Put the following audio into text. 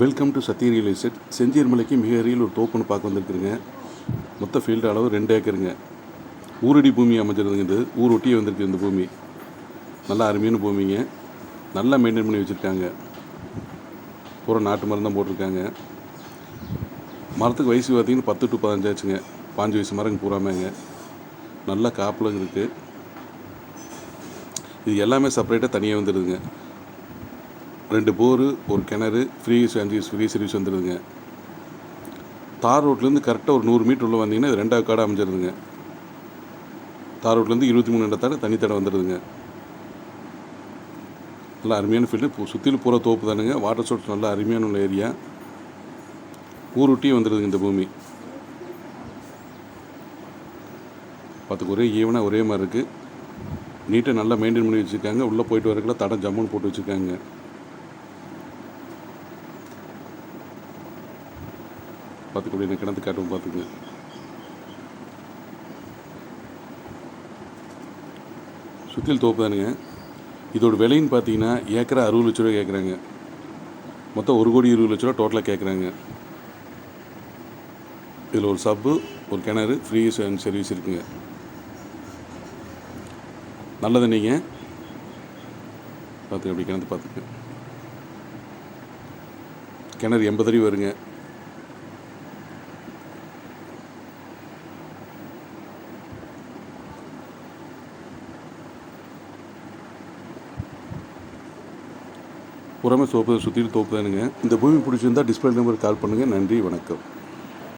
Welcome to Sathya real estate செஞ்சேர்மலைக்கு மிக அருகில் ஒரு தோப்புன்னு பார்க்க வந்திருக்குறேங்க. மொத்த ஃபீல்டு அளவு ரெண்டு ஏக்கருங்க. ஊரடி பூமி அமைஞ்சிருந்துங்க இது ஊர் ஒட்டியே வந்திருக்கு இந்த பூமி. நல்லா அருமையான பூமிங்க. நல்லா மெயின்டைன் பண்ணி வச்சுருக்காங்க. பூரா நாட்டு மரம் தான் போட்டிருக்காங்க. மரத்துக்கு வயசு பார்த்திங்கன்னா பத்து டு பதினஞ்சாச்சுங்க பாஞ்சு வயசு மரங்க பூராமேங்க. நல்லா காப்பில் இருக்குது இது எல்லாமே செப்பரேட்டாக தனியாக வந்துடுதுங்க ரெண்டு போரு ஒரு கிணறு ஃப்ரீ சர்வீஸ் ஃப்ரீ சர்வீஸ் வந்துடுதுங்க தார் ரோட்லேருந்து கரெக்டாக ஒரு நூறு மீட்டர் உள்ளே வந்தீங்கன்னா இது ரெண்டாவது காடாக அமைஞ்சிருதுங்க. தார் ரோட்லேருந்து இருபத்தி மூணு இடத்தாட தனி தடை வந்துடுதுங்க நல்லா அருமையான ஃபீல்டு சுற்றிலும் பூரா தோப்பு தானுங்க. வாட்டர் சோர்ஸ் நல்லா அருமையான உள்ள ஏரியா ஊருட்டியே வந்துடுதுங்க இந்த பூமி. பார்த்துக்கு ஒரே ஈவனாக ஒரே மாதிரி இருக்குது நீட்டாக நல்லா மெயின்டைன் பண்ணி வச்சுருக்காங்க. உள்ளே போயிட்டு வரக்குள்ள தடம் ஜம்முன்னு போட்டு வச்சுருக்காங்க. பார்த்துக்கூடிய எனக்கு கிணத்து காட்டும் பார்த்துங்க. சுற்றில் தோப்பு தானுங்க இதோட விலைன்னு பார்த்தீங்கன்னா ஏக்கரா அறுபது லட்ச ரூபா கேட்குறாங்க. மொத்தம் ஒரு கோடி இருபது லட்ச ரூபா டோட்டலாக கேட்குறாங்க. இதில் ஒரு சப்பு ஒரு கிணறு ஃப்ரீ சர்வீஸ் இருக்குங்க. நல்லது நீங்கள் பார்த்து அப்படி கிணத்து பார்த்துங்க. கிணறு எண்பது அடி வருங்க. புறமே சோப்பு சுற்றிட்டு தோப்பு தானுங்க இந்த பூமி பிடிச்சிருந்தா டிஸ்பிளே நம்பருக்கு கால் பண்ணுங்கள் நன்றி வணக்கம்.